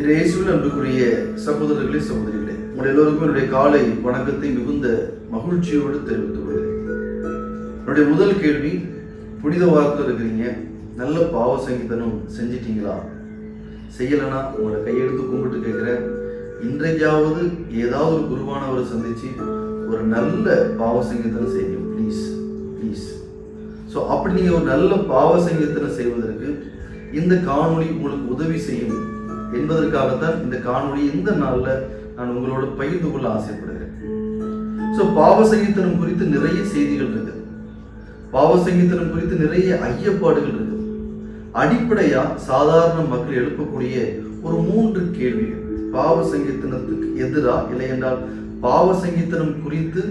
இயேசுவில் அன்புக்குரிய சகோதரர்களே சகோதரிகளே உங்கள் எல்லோருக்கும் என்னுடைய காலை வணக்கத்தை மிகுந்த மகிழ்ச்சியோடு தெரிவித்துக் கொள்கிறேன். என்னுடைய முதல் கேள்வி புனித வாக்கு இருக்கிறீங்க நல்ல பாவ சங்கீதனம் செஞ்சிட்டீங்களா? செய்யலைன்னா உங்களை கையெடுத்து கும்பிட்டு கேட்குறேன். இன்றைக்காவது ஏதாவது ஒரு குருவானவரை சந்தித்து ஒரு நல்ல பாவ சங்கீதனை செய்யுங்க ப்ளீஸ் ப்ளீஸ் ஸோ அப்படி நீங்கள் ஒரு நல்ல பாவ சங்கீதனை செய்வதற்கு இந்த காணொளி உங்களுக்கு உதவி செய்யும் என்பதற்காகத்தான் இந்த காணொளி இந்த நாளில் நான் உங்களோட பகிர்ந்து கொள்ள ஆசைப்படுகிறேன். ஸோ பாவ குறித்து நிறைய செய்திகள் இருக்குது. பாவசங்கீத்தனம் குறித்து நிறைய ஐயப்பாடுகள் இருக்குது. அடிப்படையா சாதாரண மக்கள் எழுப்பக்கூடிய ஒரு மூன்று கேள்விகள். பாவ சங்கீதனத்துக்கு எதிரா இல்லை என்றால் பாவ சங்கீதனம் குறித்து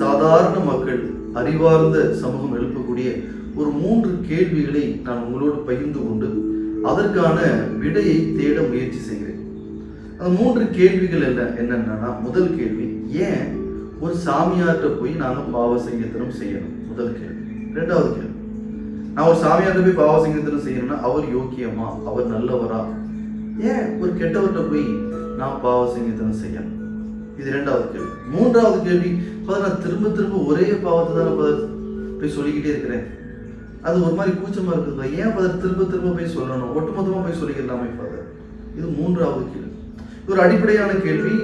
சாதாரண மக்கள் அறிவார்ந்த சமூகம் எழுப்பக்கூடிய ஒரு மூன்று கேள்விகளை நான் உங்களோடு பகிர்ந்து கொண்டு அதற்கான விடையை தேட முயற்சி செய்கிறேன். அந்த மூன்று கேள்விகள் என்ன என்னென்னா முதல் கேள்வி ஏன் ஒரு சாமியார்கிட்ட போய் நாங்கள் பாவ சங்கீதனம் செய்யணும்? முதல் கேள்வி. ரெண்டாவது கேள்வி நான் ஒரு சாமியார்கிட்ட போய் பாவ சங்கீதனம் செய்யணும்னா அவர் யோக்கியமா? அவர் நல்லவரா? ஏன் ஒரு கெட்டவர்கிட்ட போய் நான் பாவ சங்கீதனம் செய்யணும்? இது ரெண்டாவது கேள்வி. மூன்றாவது கேள்வி நான் திரும்ப திரும்ப ஒரே பாவத்தை தான் போய் சொல்லிக்கிட்டே இருக்கிறேன். அது ஒரு மாதிரி கூச்சமா இருக்குது ஏன் ஃபாதர் திரும்ப திரும்ப போய் சொல்லணும்? ஒட்டுமொத்தமா போய் சொல்லிக்கலாமே ஃபாதர் இது மூன்றாவது கேள்வி. ஒரு அடிப்படையான கேள்வி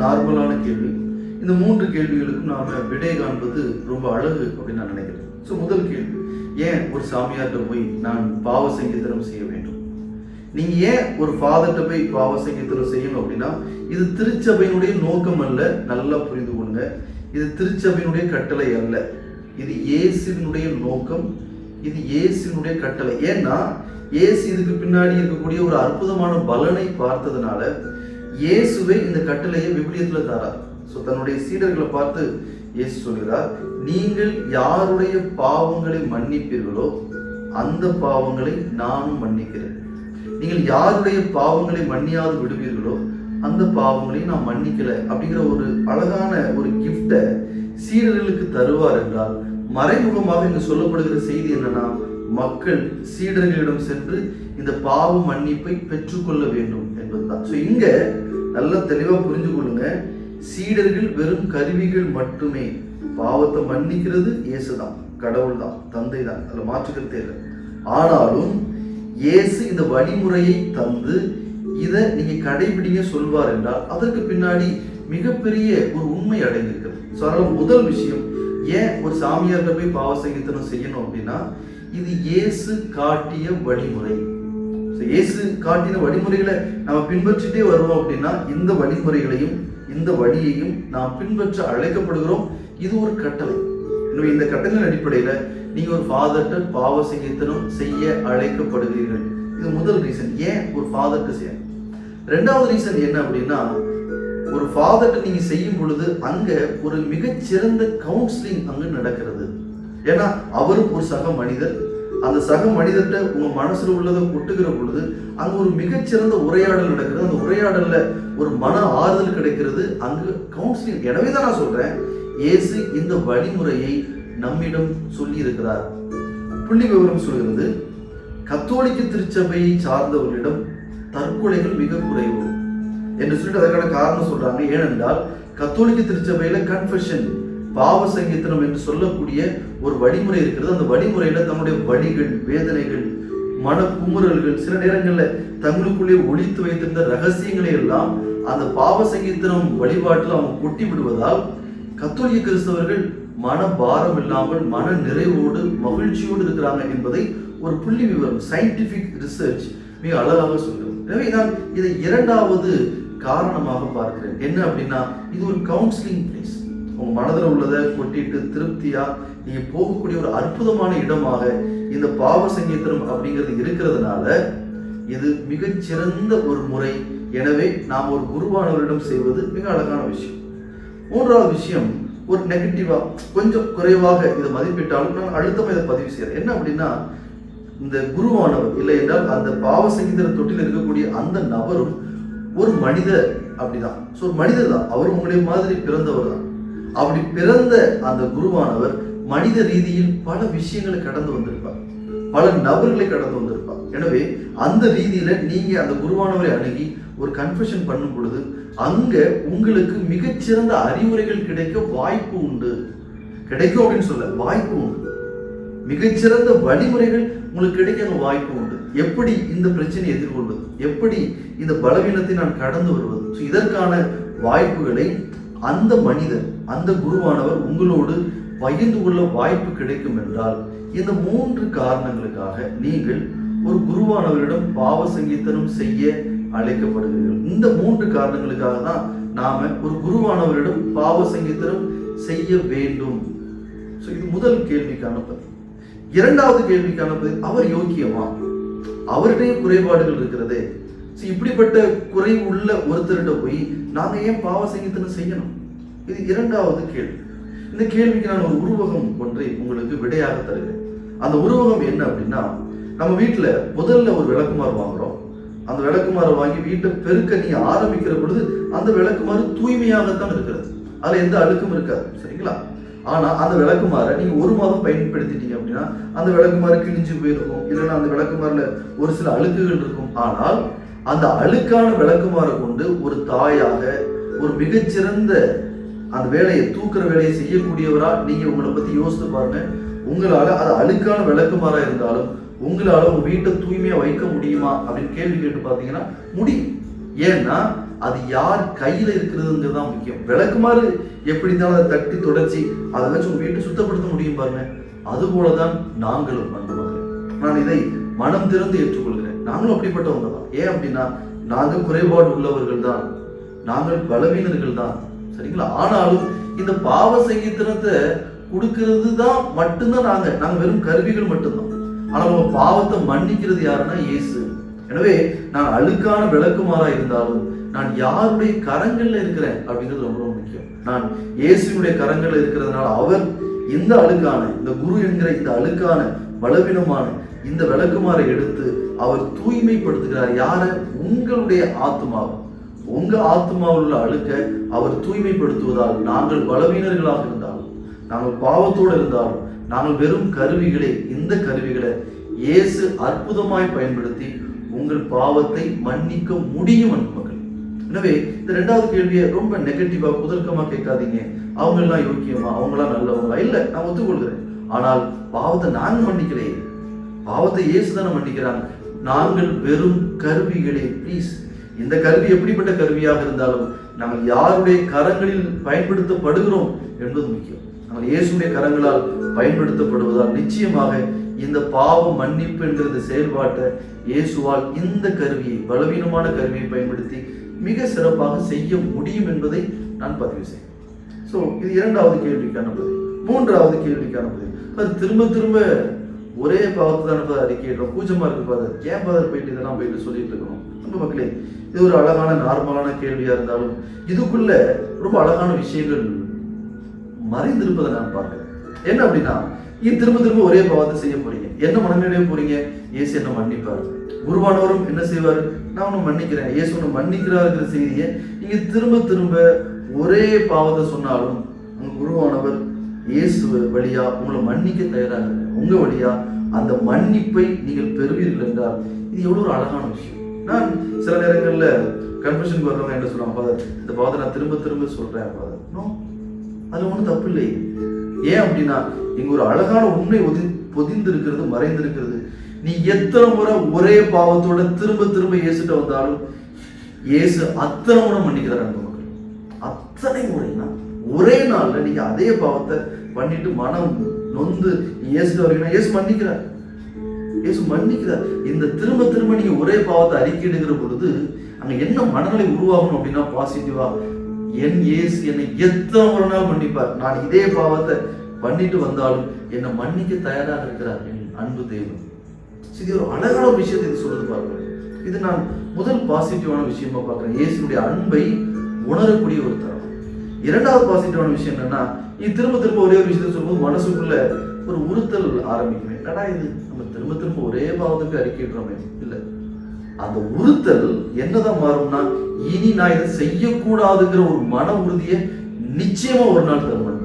நார்மலான கேள்வி. இந்த மூன்று கேள்விகளுக்கும் நாம விடை காண்பது ரொம்ப அழகு அப்படின்னு நான் நினைக்கிறேன். ஸோ முதல் கேள்வி ஏன் ஒரு சாமியார்கிட்ட போய் நான் பாவ சங்கீதனம் செய்ய வேண்டும்? நீங்க ஏன் ஒரு ஃபாதர்கிட்ட போய் பாவ சங்கீதனம் செய்யணும் அப்படின்னா இது திருச்சபையினுடைய நோக்கம் அல்ல நல்லா புரிந்து கொள்ளுங்க. இது திருச்சபையினுடைய கட்டளை அல்ல. இது இயேசுவினுடைய நோக்கம் இது இயேசுனுடைய கட்டளை. ஏன்னா இயேசு இதுக்கு பின்னாடி இருக்கக்கூடிய ஒரு அற்புதமான பலனை பார்த்ததுனால இயேசுவே இந்த கட்டளையை விபிலியத்துல தாரார். ஸோ தன்னுடைய சீடர்களை பார்த்து இயேசு சொல்கிறார் நீங்கள் யாருடைய பாவங்களை மன்னிப்பீர்களோ அந்த பாவங்களை நானும் மன்னிக்கிறேன். நீங்கள் யாருடைய பாவங்களை மன்னியாது விடுவீர்களோ அந்த பாவங்களையும் நான் மன்னிக்கல. அப்படிங்கிற ஒரு அழகான ஒரு கிஃப்டை சீடர்களுக்கு தருவார் என்றால் மறைமுகமாக இங்கு சொல்லப்படுகிற செய்தி என்னன்னா மக்கள் சீடர்களிடம் சென்று இந்த பாவ மன்னிப்பை பெற்றுக்கொள்ள வேண்டும் என்பதுதான். ஸோ இங்க நல்லா தெளிவா புரிஞ்சு கொள்ளுங்க. சீடர்கள் வெறும் கருவிகள் மட்டுமே. பாவத்தை மன்னிக்கிறது இயேசுதான் கடவுள் தான் தந்தை தான் அதில் மாற்றுக்கிறதே இல்லை ஆனாலும் இயேசு இந்த வழிமுறையை தந்து இதை நீங்க கடைபிடிங்க சொல்வார் என்றால் அதற்கு பின்னாடி மிகப்பெரிய ஒரு உண்மை அடைந்திருக்கிறது. ஸோ அதனால முதல் விஷயம் ஏன் ஒரு சாமியார்கிட்ட போய் பாவ சங்கீர்த்தனம் செய்யணும் அப்படின்னா இது இயேசு காட்டிய வழிமுறை. இயேசு காட்டின வழிமுறைகளை நம்ம பின்பற்றிட்டே வருவோம் அப்படின்னா இந்த வழிமுறைகளையும் இந்த வழியையும் நாம் பின்பற்ற அழைக்கப்படுகிறோம். இது ஒரு கட்டளை. எனவே இந்த கட்டளையின் அடிப்படையில் நீங்கள் ஒரு ஃபாதர்கிட்ட பாவ சங்கீர்த்தனம் செய்ய அழைக்கப்படுகிறீர்கள். இது முதல் ரீசன் ஏன் ஒரு ஃபாதர்கிட்ட செய்ய ரெண்டாவது ரீசன் என்ன அப்படின்னா ஒரு ஃபாதர்கிட்ட நீங்கள் செய்யும் பொழுது அங்கே ஒரு மிகச்சிறந்த கவுன்சிலிங் அங்கே நடக்கிறது. ஏன்னா அவரும் ஒரு சக மனிதர். அந்த சக மனிதர்கிட்ட உங்கள் மனசில் உள்ளதை கொட்டுகிற பொழுது அங்கே ஒரு மிகச்சிறந்த உரையாடல் நடக்கிறது. அந்த உரையாடலில் ஒரு மன ஆறுதல் கிடைக்கிறது. அங்கு கவுன்சிலிங் எனவே தான் நான் சொல்கிறேன் இயேசு இந்த வழிமுறையை நம்மிடம் சொல்லியிருக்கிறார். புள்ளி விவரம் சொல்கிறது கத்தோலிக்க திருச்சபையை சார்ந்தவர்களிடம் தற்கொலைகள் மிக குறைவு. என்று சொல்லிட்டு அதற்கான காரணம் சொல்றாங்க. ஏனென்றால் கத்தோலிக்க திருச்சபையில கன்ஃபெஷன் பாவ சங்கீதனம் என்று சொல்லக்கூடிய ஒரு வழிமுறை இருக்கிறது. அந்த வழிமுறையில தன்னுடைய வழிகள் வேதனைகள் மன குமுறல்கள் சில நேரங்களில் தங்களுக்குள்ளே ஒழித்து வைத்திருந்த ரகசியங்களை எல்லாம் அந்த பாவ சங்கீதனம் வழிபாட்டில் அவங்க கொட்டி விடுவதால் கத்தோலிக்க கிறிஸ்தவர்கள் மன பாரம் இல்லாமல் மன நிறைவோடு மகிழ்ச்சியோடு இருக்கிறாங்க என்பதை ஒரு புள்ளி விவரம் சயின்டிபிக் ரிசர்ச் மிக அழகாக சொல்கிறது எனவே நான் இதை இரண்டாவது காரணமாக பார்க்கிறேன். என்ன அப்படின்னா இது ஒரு கவுன்சிலிங் பிளேஸ் உங்க மனதில் உள்ளதை கொட்டிட்டு திருப்தியா நீங்க போகக்கூடிய ஒரு அற்புதமான இடமாக இந்த பாவ சங்கீதம் அப்படிங்கிறது இருக்கிறதுனால இது மிகச்சிறந்த ஒரு முறை. எனவே நாம் ஒரு குருவானவரிடம் செய்வது மிக அழகான விஷயம். மூன்றாவது விஷயம் ஒரு நெகட்டிவா கொஞ்சம் குறைவாக இதை மதிப்பிட்டாலும் நான் அழுத்தமாக இதை பதிவு செய்கிறேன் என்ன அப்படின்னா இந்த குருவானவர் இல்லை என்றால் அந்த பாவ சங்கீதர தொட்டில் இருக்கக்கூடிய அந்த நபரும் ஒரு மனிதர் அப்படிதான். ஸோ ஒரு மனிதர் தான் அவர் உங்களுடைய மாதிரி பிறந்தவர் தான். அப்படி பிறந்த அந்த குருவானவர் மனித ரீதியில் பல விஷயங்களை கடந்து வந்திருப்பார். பல நபர்களை கடந்து வந்திருப்பார். எனவே அந்த ரீதியில நீங்க அந்த குருவானவரை அணுகி ஒரு கன்ஃபெஷன் பண்ணும் பொழுது அங்க உங்களுக்கு மிகச்சிறந்த அறிவுரைகள் கிடைக்க வாய்ப்பு உண்டு. கிடைக்கும் அப்படின்னு சொல்ல வாய்ப்பு உண்டு. மிகச்சிறந்த வழிமுறைகள் உங்களுக்கு கிடைக்க வாய்ப்பு உண்டு. எப்படி இந்த பிரச்சனையை எதிர்கொள்வது? எப்படி இந்த பலவீனத்தை நான் கடந்து வருவது? ஸோ இதற்கான வாய்ப்புகளை அந்த மனிதர் அந்த குருவானவர் உங்களோடு பகிர்ந்து கொள்ள வாய்ப்பு கிடைக்கும் என்றால் இந்த மூன்று காரணங்களுக்காக நீங்கள் ஒரு குருவானவரிடம் பாவ சங்கீதனம் செய்ய அழைக்கப்படுகிறீர்கள். இந்த மூன்று காரணங்களுக்காக தான் நாம ஒரு குருவானவரிடம் பாவ சங்கீதனம் செய்ய வேண்டும். ஸோ இது முதல் கேள்விக்கான பதில். இரண்டாவது கேள்விக்கான அவர் யோக்கியமா? அவருடைய குறைபாடுகள் இருக்கிறதே. இப்படிப்பட்ட குறை உள்ள ஒருத்தர்கிட்ட போய் நாங்க ஏன் பாவ சங்கீதனம் செய்யணும்? இது இரண்டாவது கேள்வி. இந்த கேள்விக்கு நான் ஒரு உருவகம் ஒன்றை உங்களுக்கு விடையாக தருகிறேன். அந்த உருவகம் என்ன அப்படின்னா நம்ம வீட்டுல முதல்ல ஒரு விளக்குமாறு வாங்குறோம். அந்த விளக்குமாறு வாங்கி வீட்டை பெருக்க நீ ஆரம்பிக்கிற பொழுது அந்த விளக்குமாறு தூய்மையாகத்தான் இருக்கிறது. அதுல எந்த அழுக்கும் இருக்காது. சரிங்களா? ஆனால் அந்த விளக்குமாறை நீங்கள் ஒரு மாதம் பயன்படுத்திட்டீங்க அப்படின்னா அந்த விளக்குமாறு கிழிஞ்சு போயிருக்கும். இல்லைன்னா அந்த விளக்குமாறில் ஒரு சில அழுக்குகள் இருக்கும். ஆனால் அந்த அழுக்கான விளக்குமாறை கொண்டு ஒரு தாயாக ஒரு மிகச்சிறந்த அந்த வேலையை தூக்குற வேலையை செய்யக்கூடியவரா நீங்கள் உங்களை பற்றி யோசித்து பாருங்க. உங்களால் அது அழுக்கான விளக்குமாறாக இருந்தாலும் உங்களால் உங்கள் வீட்டை தூய்மையாக வைக்க முடியுமா அப்படின்னு கேள்வி கேட்டு பார்த்தீங்கன்னா முடியும். ஏன்னா அது யார் கையில இருக்கிறதுங்கிறது தான் முக்கியம். விளக்குமாறு எப்படி இருந்தாலும் அதை தட்டி தொடச்சி அதை வச்சு உங்க வீட்டை சுத்தப்படுத்த முடியும் பாருங்க. அது போலதான் நாங்களும் அன்பு நான் இதை மனம் திறந்து ஏற்றுக்கொள்கிறேன். நாங்களும் அப்படிப்பட்டவங்க தான். ஏன் அப்படின்னா நாங்கள் குறைபாடு உள்ளவர்கள் தான். நாங்கள் பலவீனர்கள் தான். சரிங்களா? ஆனாலும் இந்த பாவ சங்கீதனத்தை கொடுக்கறது தான் மட்டும்தான் நாங்க. நாங்க வெறும் கருவிகள் மட்டும்தான். ஆனா நம்ம பாவத்தை மன்னிக்கிறது யாருன்னா இயேசு. எனவே நான் அழுக்கான விளக்குமாறா இருந்தாலும் நான் யாருடைய கரங்கள்ல இருக்கிறேன் அப்படிங்கிறது ரொம்ப ரொம்ப முக்கியம். நான் இயேசுனுடைய கரங்கள்ல இருக்கிறதுனால அவர் இந்த அழுக்கான இந்த குரு என்கிற இந்த அழுக்கான பலவீனமான இந்த விளக்குமாறை எடுத்து அவர் தூய்மைப்படுத்துகிறார். யார? உங்களுடைய ஆத்மாவை உங்க ஆத்மாவில் உள்ள அழுக்க அவர் தூய்மைப்படுத்துவதால் நாங்கள் பலவீனர்களாக இருந்தாலும் நாங்கள் பாவத்தோடு இருந்தாலும் நாங்கள் வெறும் கருவிகளை இந்த கருவிகளை இயேசு அற்புதமாய் பயன்படுத்தி உங்கள் பாவத்தை மன்னிக்க முடியும் அன்பர்கள் எனவே இந்த ரெண்டாவது கேள்வியை ரொம்ப நெகட்டிவா குதர்க்கமா கேட்காதீங்க. அவங்க எல்லாம் யோக்கியமா? அவங்களாம் நல்லவங்களா? இல்ல நான் ஒத்துக்கொள்கிறேன். ஆனால் பாவத்தை நாங்க மன்னிக்கிறேன். பாவத்தை இயேசு தானே மன்னிக்கிறாங்க நாங்கள் வெறும் கருவிகளே ப்ளீஸ் இந்த கருவி எப்படிப்பட்ட கருவியாக இருந்தாலும் நாங்கள் யாருடைய கரங்களில் பயன்படுத்தப்படுகிறோம் என்பது முக்கியம். நாங்கள் இயேசுடைய கரங்களால் பயன்படுத்தப்படுவதால் நிச்சயமாக இந்த பாவ மன்னிப்பு என்கிற செயல்பாட்டை இயேசுவால் இந்த கருவியை பலவீனமான கருவியை பயன்படுத்தி மிக சிறப்பாக செய்ய முடியும் என்பதை நான் பதிவு செய்வேன். ஸோ இது இரண்டாவது கேள்விக்கான பதில். மூன்றாவது கேள்விக்கான பதில். அது திரும்ப திரும்ப ஒரே பாவத்தை தானே ஃபாதர் அறிக்கையிடுறோம் கூச்சமா இருக்கு பாதர் ஏன் பாதர் போயிட்டு இதெல்லாம் போயிட்டு சொல்லிட்டு இருக்கணும்? நம்ம மக்களே இது ஒரு அழகான நார்மலான கேள்வியா இருந்தாலும் இதுக்குள்ள ரொம்ப அழகான விஷயங்கள் மறைந்திருப்பதை நான் பார்க்கிறேன். என்ன அப்படின்னா இது திரும்ப திரும்ப ஒரே பாவத்தை செய்ய போறீங்க என்ன மனநிலையை போறீங்க? இயேசு என்ன மன்னிப்பார். குருவானவரும் என்ன செய்வார்? நான் உன்னை மன்னிக்கிறேன். இயேசு உன்னை மன்னிக்கிறாருங்கிற செய்தியை நீங்கள் திரும்ப திரும்ப ஒரே பாவத்தை சொன்னாலும் உங்க குருவானவர் இயேசு வழியா உங்களை மன்னிக்க தயாராக உங்க வழியா அந்த மன்னிப்பை நீங்கள் பெறுவீர்கள் என்றால் இது எவ்வளோ ஒரு அழகான விஷயம். நான் சில நேரங்களில் கன்ஃபியூஷன் வர்றவங்க என்ன சொல்லுவாங்க ஃபாதர் இந்த பாவத்தை நான் திரும்ப திரும்ப சொல்றேன் ஃபாதர் நோ அதுல ஒன்றும் தப்பு இல்லை ஏன் அப்படின்னா இங்க ஒரு அழகான உண்மை ஒதி பொதிந்திருக்கிறது மறைந்திருக்கிறது. நீ எத்தனை முறை ஒரே பாவத்தோட திரும்ப திரும்ப இயேசுட்ட வந்தாலும் இயேசு அத்தனை முறை மன்னிக்கிறார் மக்கள். அத்தனை முறைனா ஒரே நாள்ல நீங்க அதே பாவத்தை பண்ணிட்டு மனம் நொந்து நீ இயேசுட்ட வரீங்கன்னா இயேசு மன்னிக்கிறார். இயேசு மன்னிக்கிறார். இந்த திரும்ப திரும்ப நீங்க ஒரே பாவத்தை அறிக்கையிடுகிற பொழுது அங்க என்ன மனநிலை உருவாகணும் அப்படின்னா பாசிட்டிவா என் இயேசு என்னை எத்தனை ஒரு நாள் மன்னிப்பார். நான் இதே பாவத்தை பண்ணிட்டு வந்தாலும் என்னை மன்னிக்க தயாராக இருக்கிறார் என் அன்பு தெய்வம் இது ஒரு அழகான விஷயத்தை இது சொல்லுது பாருங்க. இது நான் முதல் பாசிட்டிவான விஷயமா பார்க்குறேன். இயேசுடைய அன்பை உணரக்கூடிய ஒரு தரம். இரண்டாவது பாசிட்டிவான விஷயம் என்னன்னா இது திரும்ப திரும்ப ஒரே ஒரு விஷயத்தை சொல்லும்போது மனசுக்குள்ள ஒரு உறுத்தல் ஆரம்பிக்குமே. என்னடா இது? நம்ம திரும்ப திரும்ப ஒரே பாவத்துக்கு அறிக்கையிடுறோமே. இல்லை. அந்த உறுத்தல் என்னதான் மாறும்னா இனி நான் இதை செய்யக்கூடாதுங்கிற ஒரு மன உறுதியை நிச்சயமா ஒரு நாள் தரும்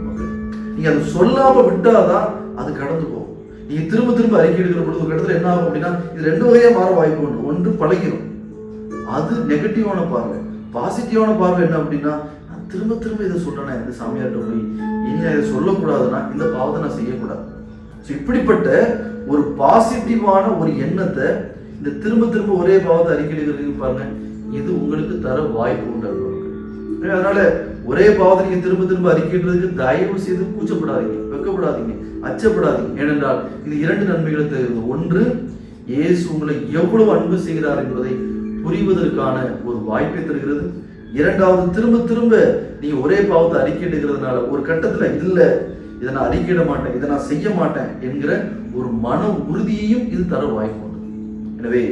நீங்க அதை சொல்லாம விட்டாதான் அது கடந்து போகும். நீங்க திரும்ப திரும்ப அறிக்கை எடுக்கிற பொழுது ஒரு இடத்துல என்ன ஆகும் அப்படின்னா இது ரெண்டு வகையா மாற வாய்ப்பு உண்டு. ஒன்று பழகிடும் அது நெகட்டிவான பார்வை. பாசிட்டிவான பார்வை என்ன அப்படின்னா நான் திரும்ப திரும்ப இதை சொல்றேன் இந்த சாமியார்கிட்ட போய் இனி நான் இதை சொல்லக்கூடாதுன்னா இந்த பாவத்தை நான் செய்யக்கூடாது. ஸோ இப்படிப்பட்ட ஒரு பாசிட்டிவான ஒரு எண்ணத்தை இந்த திரும்ப திரும்ப ஒரே பாவத்தை அறிக்கையிடுகிறதுக்கு பாருங்க இது உங்களுக்கு தர வாய்ப்பு உண்டு அதனால ஒரே பாவத்தை நீங்க திரும்ப திரும்ப அறிக்கையிடுறதுக்கு தயவு செய்து கூச்சப்படாதீங்க வெக்கப்படாதீங்க அச்சப்படாதீங்க. ஏனென்றால் இது இரண்டு நன்மைகளை தருகிறது. ஒன்று இயேசு உங்களை எவ்வளவு அன்பு செய்கிறார் என்பதை புரிவதற்கான ஒரு வாய்ப்பை தருகிறது. இரண்டாவது திரும்ப திரும்ப நீங்க ஒரே பாவத்தை அறிக்கையிடுகிறதுனால ஒரு கட்டத்துல இல்ல இதை நான் அறிக்கையிட மாட்டேன் இதை நான் செய்ய மாட்டேன் என்கிற ஒரு மன உறுதியையும் இது தர வாய்ப்பு எனவே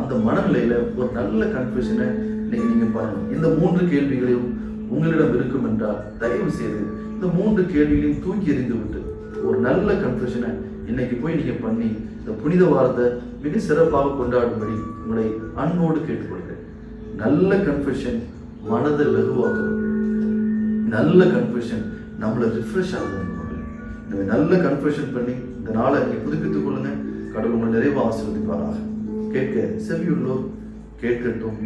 அந்த மனநிலையில ஒரு நல்ல கன்ஃபியூஷனை இன்னைக்கு நீங்க பாருங்க. இந்த மூன்று கேள்விகளையும் உங்களிடம் இருக்கும் என்றால் தயவு செய்து இந்த மூன்று கேள்விகளையும் தூக்கி எறிந்து விட்டு ஒரு நல்ல கன்ஃபியூஷனை இன்னைக்கு போய் நீங்க பண்ணி இந்த புனித வாரத்தை மிக சிறப்பாக கொண்டாடும்படி உங்களை அன்போடு கேட்டுக்கொள்கிறேன். நல்ல கன்ஃபியூஷன் மனதை லகுவாக்கும் நல்ல கன்ஃபியூஷன் நம்மளை ரிஃப்ரெஷ் ஆகுது. எனவே நல்ல கன்ஃபியூஷன் பண்ணி இந்த நாளை நீங்க புதுப்பித்துக் கொள்ளுங்க. கடவுள் உங்களை நிறைவாக ஆசீர்வதிப்பாராக. கேட்க செவியுள்ளோர் கேட்கட்டும்